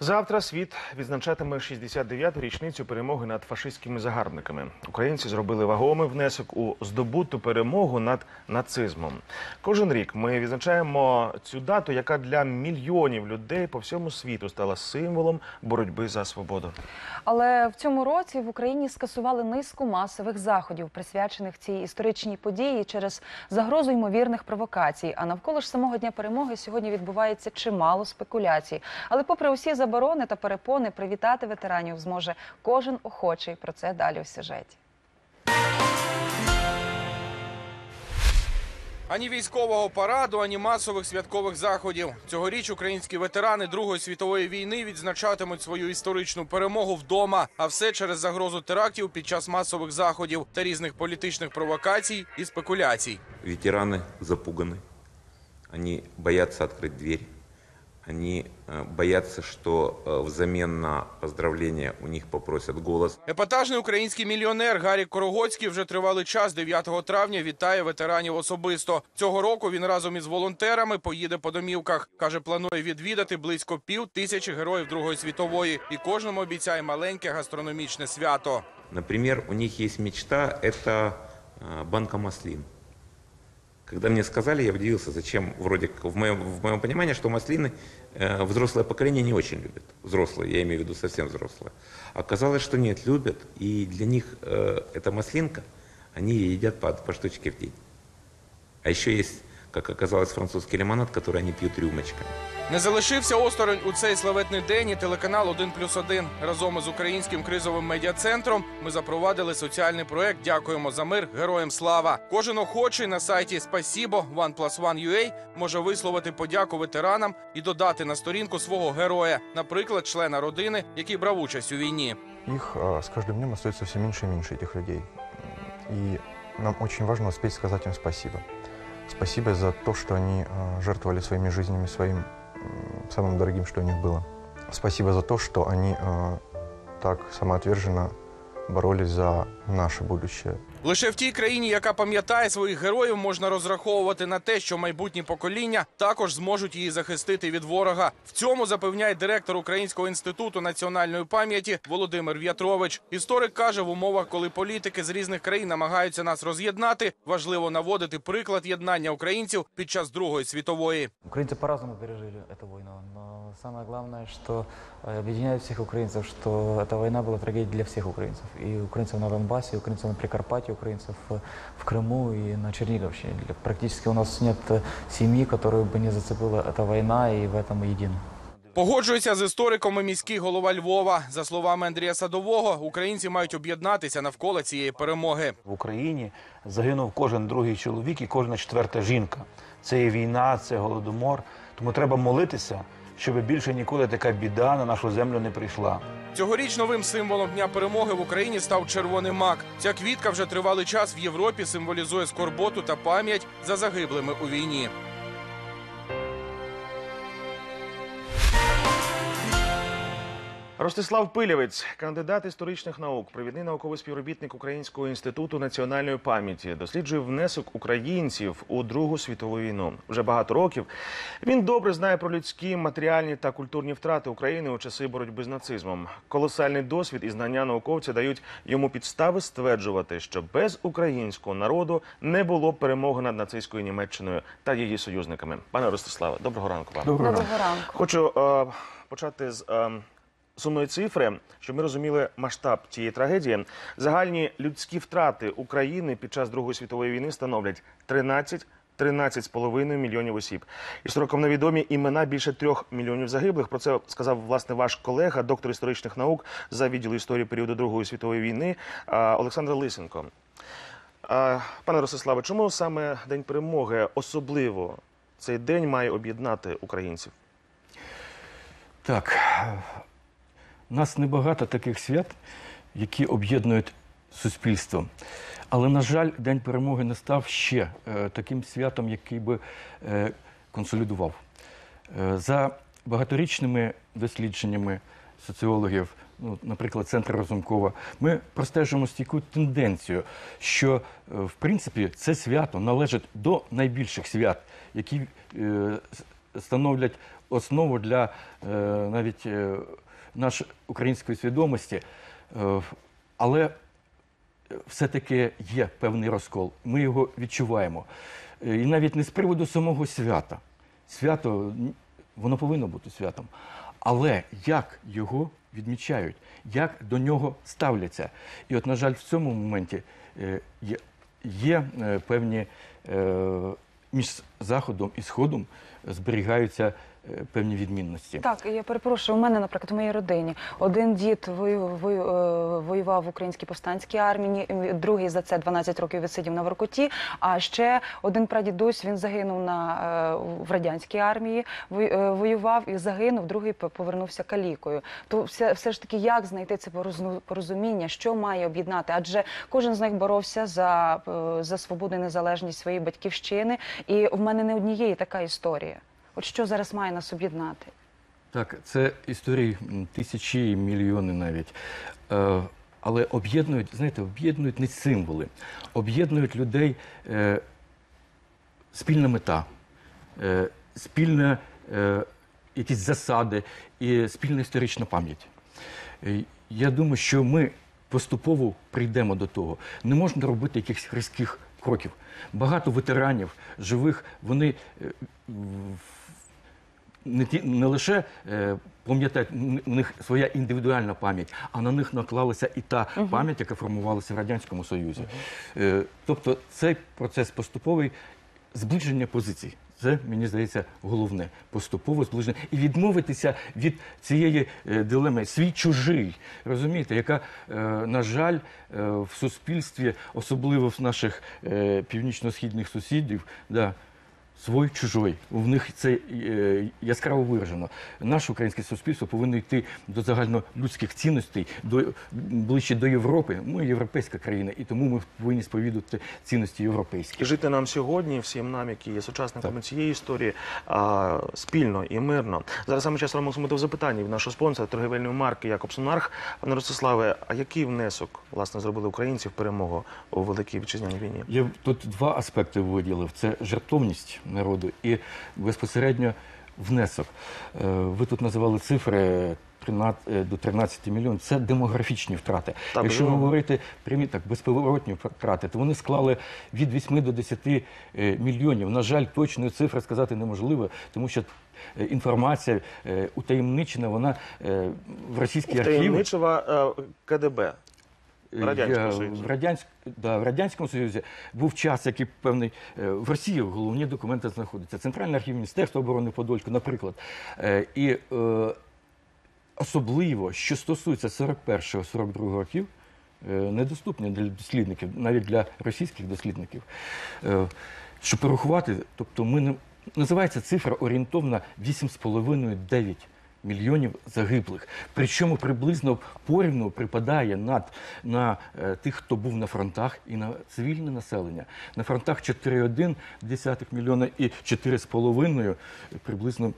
Завтра світ відзначатиме 69-ту річницю перемоги над фашистськими загарбниками. Українці зробили вагомий внесок у здобуту перемогу над нацизмом. Кожен рік ми відзначаємо цю дату, яка для мільйонів людей по всьому світу стала символом боротьби за свободу. Але в цьому році в Україні скасували низку масових заходів, присвячених цій історичній події через загрозу ймовірних провокацій. А навколо ж самого дня перемоги сьогодні відбувається чимало спекуляцій. Але, попри усі заборони та перепони, привітати ветеранів зможе кожен охочий. Про це далі у сюжеті. Ані військового параду, ані масових святкових заходів. Цьогоріч українські ветерани Другої світової війни відзначатимуть свою історичну перемогу вдома, а все через загрозу терактів під час масових заходів та різних політичних провокацій і спекуляцій. Ветераны запуганы. Они боятся открыть дверь. Они э, боятся, что э, взамен на поздравления у них попросят голос. Епатажний український мільйонер Гаррі Корогоцький вже тривалий час 9 травня вітає ветеранів особисто. Цього року він разом із волонтерами поїде по домівках. Каже, планує відвідати близько пів тисячі героїв Другої світової і кожному обіцяє маленьке гастрономічне свято. Например, у них есть мечта – это э, банка маслин. Когда мне сказали, я удивился, зачем, вроде как, в моем, в моем понимании, что маслины э, взрослое поколение не очень любит. Взрослые, я имею в виду совсем взрослые. Оказалось, что нет, любят. И для них э, эта маслинка, они едят по, по штучке в день. А еще есть, как оказалось, французский лимонад, который они пьют рюмочками. Не залишився осторонь у цей славетний день і телеканал «1 плюс 1». Разом із українським кризовим медіа-центром ми запровадили соціальний проект «Дякуємо за мир. Героям слава». Кожен охочий на сайті Спасібо OnePlus1.ua може висловити подяку ветеранам і додати на сторінку свого героя, наприклад, члена родини, який брав участь у війні. А, с каждым днем остается все меньше и меньше, этих людей. И нам очень важно успеть сказать им спасибо. Спасибо за то, что они жертвовали своими жизнями, своим самым дорогим, что у них было. Спасибо за то, что они а, так самоотверженно боролись за наше будущее. Лише в тій країні, яка пам'ятає своїх героїв, можна розраховувати на те, що майбутні покоління також зможуть її захистити від ворога. В цьому запевняє директор Українського інституту національної пам'яті Володимир В'ятрович. Історик каже, в умовах, коли політики з різних країн намагаються нас роз'єднати, важливо наводити приклад єднання українців під час Другої світової. Украинцы по-разному пережили эту войну, но самое главное, что э, объединяет всех украинцев, что эта война была трагедией для всех украинцев. И украинцев на Донбассе, и украинцев на Прикарпатье, украинцев э, в Крыму и на Черниговщине. Для- Практически у нас нет э, семьи, которую бы не зацепила эта война, и в этом мы едины. Погоджується з істориком і міський голова Львова. За словами Андрія Садового, українці мають об'єднатися навколо цієї перемоги. В Україні загинув кожен другий чоловік і кожна четверта жінка. Це є війна, це голодомор. Тому треба молитися, щоб більше ніколи така біда на нашу землю не прийшла. Цьогоріч новим символом дня перемоги в Україні став червоний мак. Ця квітка вже тривалий час в Європі символізує скорботу та пам'ять за загиблими у війні. Ростислав Пилявець, кандидат історичних наук, провідний науковий співробітник Українського інституту національної пам'яті, досліджує внесок українців у Другу світову війну. Вже багато років він добре знає про людські, матеріальні та культурні втрати України у часи боротьби з нацизмом. Колосальний досвід і знання науковця дають йому підстави стверджувати, що без українського народу не було б перемоги над нацистською Німеччиною та її союзниками. Пане Ростиславе, доброго ранку вам. Доброго ранку. Хочу е, почати з е, сумної цифри, щоб ми розуміли масштаб цієї трагедії. Загальні людські втрати України під час Другої світової війни становлять 13 13,5 мільйонів осіб. Історикам невідомі імена більше трьох мільйонів загиблих. Про це сказав власне ваш колега, доктор історичних наук за відділу історії періоду Другої світової війни Олександр Лисенко. Пане Ростиславе, чому саме День перемоги особливо цей день має об'єднати українців? Так, у нас небагато таких свят, які об'єднують суспільство. Але, на жаль, День перемоги не став ще е, таким святом, який би е, консолідував. Е, за багаторічними дослідженнями соціологів, ну, наприклад, Центр Разумкова, ми простежуємо стійку тенденцію, що, в принципі, це свято належить до найбільших свят, які становлять основу для е, навіть е, нашої української свідомості. Е, але все-таки є певний розкол. Ми його відчуваємо. І навіть не з приводу самого свята. Свято воно повинно бути святом. Але як його відмічають, як до нього ставляться. І от, на жаль, в цьому моменті є, є певні між заходом і сходом зберігаються е, певні відмінності. Так, я перепрошую, у мене, наприклад, у моїй родині один дід е, воював в українській повстанській армії, другий за це 12 років відсидів на Воркуті, а ще один прадідусь, він загинув на, е, в радянській армії, воював і загинув, другий повернувся калікою. То все, все ж таки, як знайти це порозуміння, що має об'єднати? Адже кожен з них боровся за, за свободу і незалежність своєї батьківщини, і в мене не однієї така історія. От що зараз має нас об'єднати? Так, це історії тисячі і мільйони навіть. Е, але об'єднують, знаєте, об'єднують не символи, об'єднують людей е, спільна мета, е, спільна е, якісь засади і спільна історична пам'ять. Е, Я думаю, що ми поступово прийдемо до того. Не можна робити якихось різких кроків. Багато ветеранів живих, вони е, не, ті, не лише е, пам'ятають, у них своя індивідуальна пам'ять, а на них наклалася і та пам'ять, яка формувалася в Радянському Союзі. Е, тобто цей процес поступовий зближення позицій. Це, мені здається, головне. Поступово зближення. І відмовитися від цієї е, дилеми. Свій чужий, розумієте, яка, е, на жаль, е, в суспільстві, особливо в наших північно-східних сусідів, да, свой чужой. В них це е, яскраво виражено. Наше українське суспільство повинно йти до загальнолюдських цінностей, до ближче до Європи. Ми європейська країна, і тому ми повинні сповідувати цінності європейські. Жити нам сьогодні, всім нам, які є сучасниками цієї історії, а, спільно і мирно. Зараз саме час робимо до запитання від нашого спонсора торгівельної марки Якобсонарх. Пане Ростиславе, а який внесок власне зробили українці в перемогу у великій вітчизняній війні? Я тут два аспекти виділив: це жертовність народу і безпосередньо внесок. Е, Ви тут називали цифри. 13, е, до 13 мільйонів це демографічні втрати. Так, Якщо безумовно. говорити прямі так безповоротні втрати, то вони склали від 8 до 10 е, мільйонів. На жаль, точної цифри сказати неможливо, тому що інформація утаємничена, вона в російській архіві. Таємничева е, КДБ. В, Радянськ... да, в Радянському Союзі був час, який певний е, в Росії головні документи знаходяться. Центральний архів Міністерства оборони Подольську, наприклад. Е, І е, особливо, що стосується 41-42 років, недоступні для дослідників, навіть для російських дослідників. Щоб порахувати, тобто ми не називається цифра орієнтовна 8,5-9 мільйонів загиблих. Причому приблизно порівну припадає над, на е, тих, хто був на фронтах, і на цивільне населення. На фронтах 4,1 мільйона і 4,5 приблизно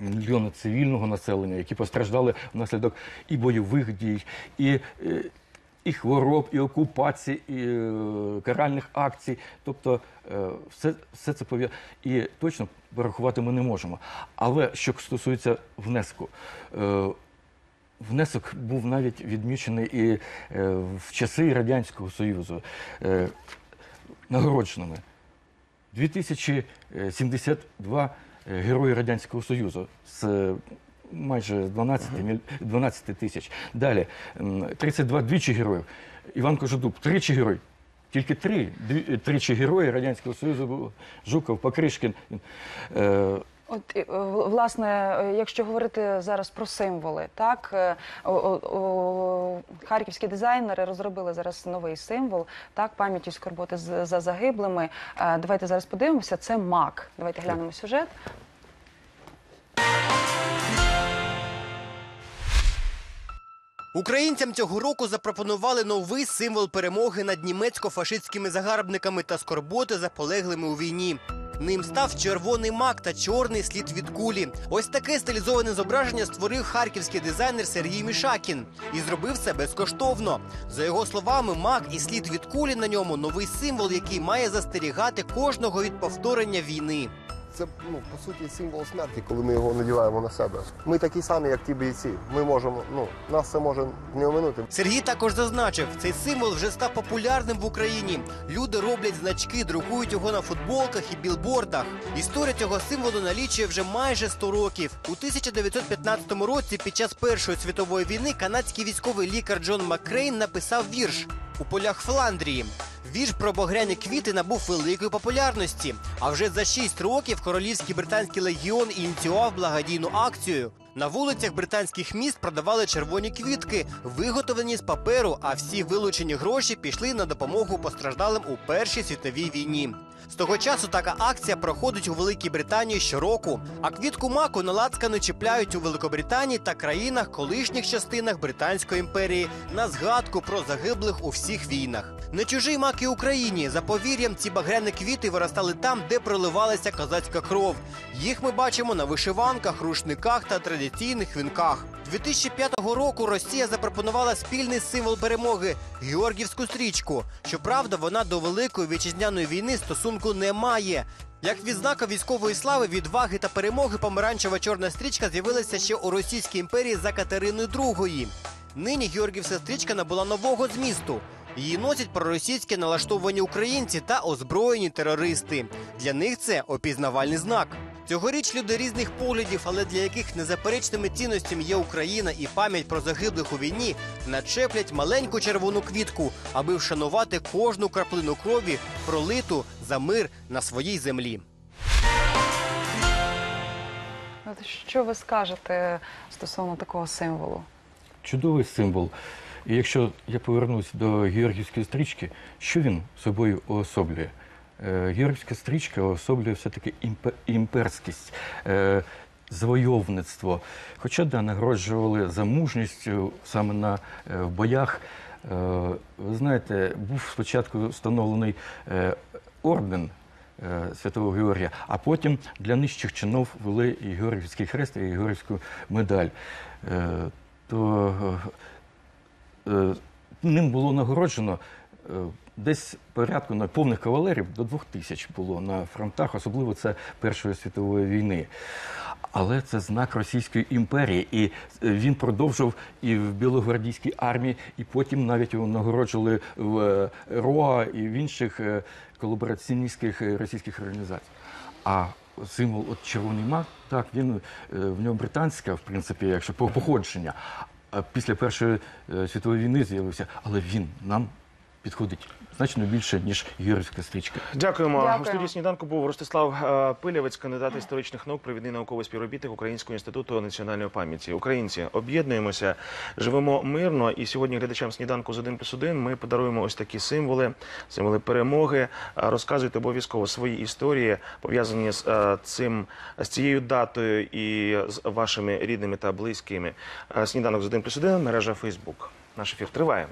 мільйони цивільного населення, які постраждали внаслідок і бойових дій, і, е, і хвороб, і окупації, і е, каральних акцій. Тобто е, все, все це пов'язано. І точно порахувати ми не можемо. Але що стосується внеску, е, внесок був навіть відмічений і е, в часи Радянського Союзу е, нагородженими. 2072 е, герої Радянського Союзу з майже 12, 12 тисяч. Далі 32 двічі героїв. Іван Кожедуб, тричі герой. Тільки три, тричі герої Радянського Союзу були. Жуков, Покришкін. Е, От е, власне, е, якщо говорити зараз про символи, так о- о- харківські дизайнери розробили зараз новий символ, так пам'яті скорботи за загиблими. Давайте зараз подивимося. Це мак. Давайте глянемо сюжет. Українцям цього року запропонували новий символ перемоги над німецько-фашистськими загарбниками та скорботи за полеглими у війні. Ним став червоний мак та чорний слід від кулі. Ось таке стилізоване зображення створив харківський дизайнер Сергій Мішакін і зробив це безкоштовно. За його словами, мак і слід від кулі на ньому новий символ, який має застерігати кожного від повторення війни. Це ну, по суті символ смерті, коли ми його надіваємо на себе. Ми такі самі, як ті бійці. Ми можемо, ну нас це може не оминути. Сергій також зазначив, цей символ вже став популярним в Україні. Люди роблять значки, друкують його на футболках і білбордах. Історія цього символу налічує вже майже 100 років. У 1915 році, під час Першої світової війни, канадський військовий лікар Джон Маккрейн написав вірш у полях Фландрії. Вірш про багряні квіти набув великої популярності. А вже за 6 років королівський британський легіон ініціював благодійну акцію. На вулицях британських міст продавали червоні квітки, виготовлені з паперу, а всі вилучені гроші пішли на допомогу постраждалим у Першій світовій війні. З того часу така акція проходить у Великій Британії щороку. А квітку маку на чіпляють у Великобританії та країнах колишніх частинах Британської імперії на згадку про загиблих у всіх війнах. Не чужий мак і Україні. За повір'ям, ці багряні квіти виростали там, де проливалася козацька кров. Їх ми бачимо на вишиванках, рушниках та традиційних вінках. 2005 року Росія запропонувала спільний символ перемоги Георгівську стрічку. Щоправда, вона до великої вітчизняної війни стосунку не має. Як відзнака військової слави, відваги та перемоги помаранчева чорна стрічка з'явилася ще у Російській імперії за Катериною II. Нині Георгівська стрічка набула нового змісту. Її носять проросійські налаштовані українці та озброєні терористи. Для них це опізнавальний знак. Цьогоріч люди різних поглядів, але для яких незаперечними цінностями є Україна і пам'ять про загиблих у війні, начеплять маленьку червону квітку, аби вшанувати кожну краплину крові, пролиту за мир на своїй землі. Що ви скажете стосовно такого символу? Чудовий символ. І якщо я повернусь до георгівської стрічки, що він собою уособлює? Е, Георгівська стрічка уособлює все-таки імперськість, е, завойовництво. Хоча да, нагороджували за мужність саме на, е, в боях. Ви знаєте, був спочатку встановлений орден Святого Георгія, а потім для нижчих чинов ввели і Георгівський хрест, і Георгівську медаль. То ним було нагороджено десь порядку на повних кавалерів до двох тисяч було на фронтах, особливо це Першої світової війни. Але це знак Російської імперії, і е, він продовжив і в Білогвардійській армії, і потім навіть його нагороджували в е, РОА і в інших е, колабораціоністських російських організацій. А символ от червоний мак, так він в нього британська, в принципі, якщо по походження. Після Першої світової війни з'явився, але він нам підходить значно більше, ніж Георгівська стрічка. Дякуємо. Дякуємо. У студії сніданку був Ростислав е, Пилявець, кандидат історичних наук, провідний науковий співробітник Українського інституту національної пам'яті. Українці об'єднуємося, живемо мирно. І сьогодні глядачам сніданку з 1 плюс 1 ми подаруємо ось такі символи, символи перемоги. Е, Розказуйте обов'язково свої історії, пов'язані з е, цим з цією датою і з вашими рідними та близькими. Сніданок з 1 плюс 1, мережа Фейсбук. Наш ефір триває.